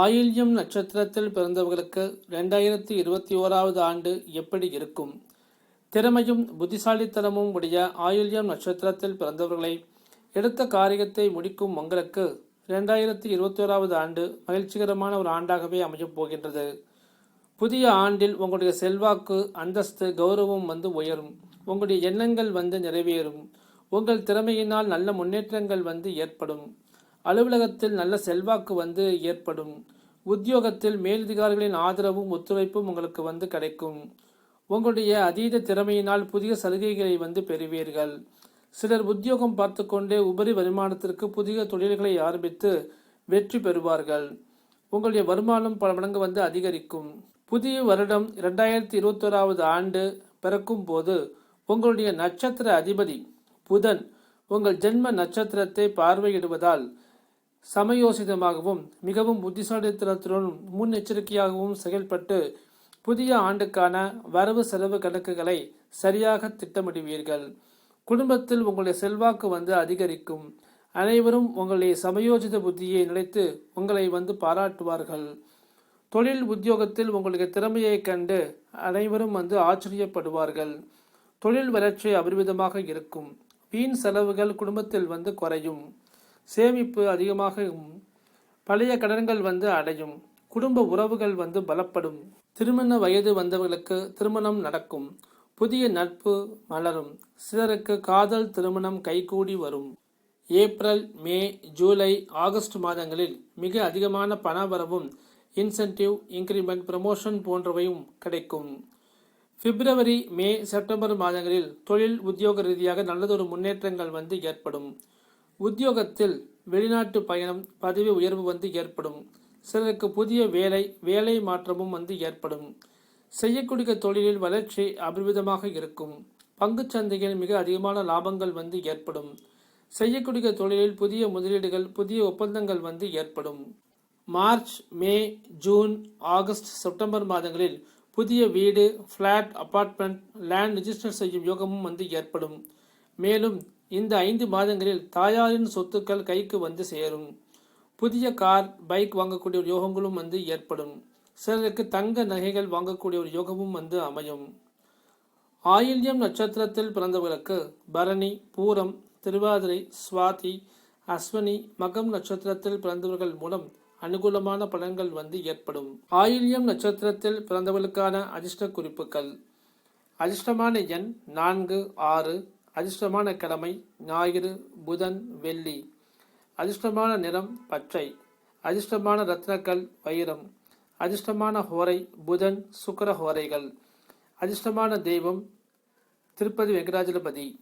ஆயில்யம் நட்சத்திரத்தில் பிறந்தவர்களுக்கு ரெண்டாயிரத்தி இருபத்தி ஓராவது ஆண்டு எப்படி இருக்கும்? திறமையும் புத்திசாலித்தனமும் உடைய ஆயுள்யம் நட்சத்திரத்தில் பிறந்தவர்களை எடுத்த காரியத்தை முடிக்கும் உங்களுக்கு ரெண்டாயிரத்தி இருபத்தி ஓராவது ஆண்டு மகிழ்ச்சிகரமான ஒரு ஆண்டாகவே அமையப் போகின்றது. புதிய ஆண்டில் உங்களுடைய செல்வாக்கு அந்தஸ்து கௌரவம் வந்து உயரும். உங்களுடைய எண்ணங்கள் வந்து நிறைவேறும். உங்கள் திறமையினால் நல்ல முன்னேற்றங்கள் வந்து ஏற்படும். அலுவலகத்தில் நல்ல செல்வாக்கு வந்து ஏற்படும். உத்தியோகத்தில் மேலதிகாரிகளின் ஆதரவும் ஒத்துழைப்பும் உங்களுக்கு வந்து கிடைக்கும். உங்களுடைய அதீத திறமையினால் புதிய சலுகைகளை வந்து பெறுவீர்கள். சிலர் உத்தியோகம் பார்த்து கொண்டே உபரி வருமானத்திற்கு புதிய தொழில்களை ஆரம்பித்து வெற்றி பெறுவார்கள். உங்களுடைய வருமானம் பல மடங்கு வந்து அதிகரிக்கும். புதிய வருடம் இரண்டாயிரத்தி இருபத்தோராவது ஆண்டு பிறக்கும் போது உங்களுடைய நட்சத்திர அதிபதி புதன் உங்கள் ஜென்ம நட்சத்திரத்தை பார்வையிடுவதால் சமயோசிதமாகவும் மிகவும் புத்திசாலித்தனத்துடனும் முன்னெச்சரிக்கையாகவும் செயல்பட்டு புதிய ஆண்டுக்கான வரவு செலவு கணக்குகளை சரியாக திட்டமிடுவீர்கள். குடும்பத்தில் உங்களுடைய செல்வாக்கு வந்து அதிகரிக்கும். அனைவரும் உங்களுடைய சமயோஜித புத்தியை நினைத்து உங்களை வந்து பாராட்டுவார்கள். தொழில் உத்தியோகத்தில் உங்களுடைய திறமையை கண்டு அனைவரும் வந்து ஆச்சரியப்படுவார்கள். தொழில் வளர்ச்சி அபரிவிதமாக இருக்கும். வீண் செலவுகள் குடும்பத்தில் வந்து குறையும். சேமிப்பு அதிகமாக பழைய கடன்கள் வந்து அடையும். குடும்ப உறவுகள் வந்து பலப்படும். திருமண வயது வந்தவர்களுக்கு திருமணம் நடக்கும். புதிய நட்பு மலரும். சிலருக்கு காதல் திருமணம் கைகூடி வரும். ஏப்ரல் மே ஜூலை ஆகஸ்ட் மாதங்களில் மிக அதிகமான பண வரவும் இன்சென்டிவ் இன்கிரிமெண்ட் ப்ரமோஷன் போன்றவையும் கிடைக்கும். பிப்ரவரி மே செப்டம்பர் மாதங்களில் தொழில் உத்தியோக ரீதியாக நல்லதொரு முன்னேற்றங்கள் வந்து ஏற்படும். உத்தியோகத்தில் வெளிநாட்டு பயணம் பதவி உயர்வு வந்து ஏற்படும். சிலருக்கு புதிய வேலை வேலை மாற்றமும் வந்து ஏற்படும். செய்யக்கூடிய தொழிலில் வளர்ச்சி அபரிவிதமாக இருக்கும். பங்குச் சந்தையில் மிக அதிகமான லாபங்கள் வந்து ஏற்படும். செய்யக்கூடிய தொழிலில் புதிய முதலீடுகள் புதிய ஒப்பந்தங்கள் வந்து ஏற்படும். March May June August September மாதங்களில் புதிய வீடு ஃப்ளாட் அபார்ட்மெண்ட் லேண்ட் ரிஜிஸ்டர் செய்யும் யோகமும் வந்து ஏற்படும். மேலும் இந்த ஐந்து மாதங்களில் தாயாரின் சொத்துக்கள் கைக்கு வந்து சேரும். புதிய கார் பைக் வாங்கக்கூடிய ஒரு யோகங்களும் வந்து ஏற்படும். சிலருக்கு தங்க நகைகள் வாங்கக்கூடிய ஒரு யோகமும் வந்து அமையும். ஆயில்யம் நட்சத்திரத்தில் பிறந்தவர்களுக்கு பரணி பூரம் திருவாதிரை சுவாதி அஸ்வினி மகம் நட்சத்திரத்தில் பிறந்தவர்கள் மூலம் அனுகூலமான பலன்கள் வந்து ஏற்படும். ஆயில்யம் நட்சத்திரத்தில் பிறந்தவர்களுக்கான அதிர்ஷ்ட குறிப்புகள். அதிர்ஷ்டமான எண் நான்கு ஆறு அதிர்ஷ்டமான கிழமை ஞாயிறு புதன் வெள்ளி. அதிர்ஷ்டமான நிறம் பச்சை. அதிர்ஷ்டமான ரத்னக்கல் வைரம். அதிர்ஷ்டமான ஹோரை புதன் சுக்கர ஹோரைகள். அதிர்ஷ்டமான தெய்வம் திருப்பதி வெங்கடாஜலபதி.